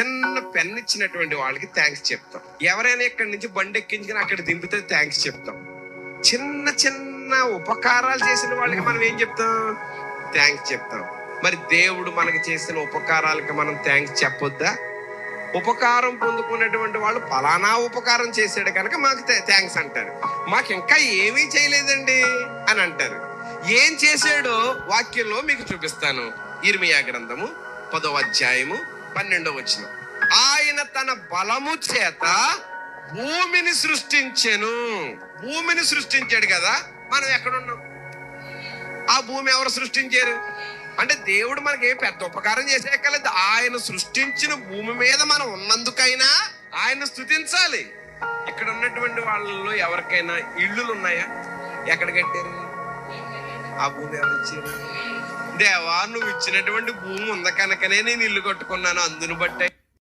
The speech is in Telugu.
చిన్న పెన్ ఇచ్చినటువంటి వాళ్ళకి థ్యాంక్స్ చెప్తాం. ఎవరైనా ఇక్కడి నుంచి బండి ఎక్కించుకుని అక్కడ దింపితే థ్యాంక్స్ చెప్తాం. చిన్న చిన్న ఉపకారాలు చేసిన వాళ్ళకి మనం ఏం చెప్తాం? థ్యాంక్స్ చెప్తాం. మరి దేవుడు మనకి చేసిన ఉపకారాలకి మనం థ్యాంక్స్ చెప్పొద్దా? ఉపకారం పొందుకున్నటువంటి వాళ్ళు ఫలానా ఉపకారం చేశాడు కనుక మాకు థ్యాంక్స్ అంటారు. మాకు ఇంకా ఏమీ చేయలేదండి అని అంటారు. ఏం చేశాడో వాక్యంలో మీకు చూపిస్తాను. ఇర్మియా గ్రంథము పదో అధ్యాయము పన్నెండవ వచ్చిన ఆయన తన బలము చేత భూమిని సృష్టించెను. భూమిని సృష్టించాడు కదా మనం ఎక్కడున్నాం? ఆ భూమి ఎవరు సృష్టించారు? అంటే దేవుడు మనకి ఏ పెద్ద ఉపకారం చేసేయక్కర్లేదు. ఆయన సృష్టించిన భూమి మీద మనం ఉన్నందుకైనా ఆయన స్థుతించాలి ఇక్కడ ఉన్నటువంటి వాళ్ళలో ఎవరికైనా ఇళ్ళు ఉన్నాయా ఎక్కడ కట్టారు? ఆ భూమి ఎవరు ఇచ్చారు దేవా నువ్వు ఇచ్చినటువంటి భూమి ఉంది కనుకనే నేను ఇల్లు కట్టుకున్నాను అందును బట్టే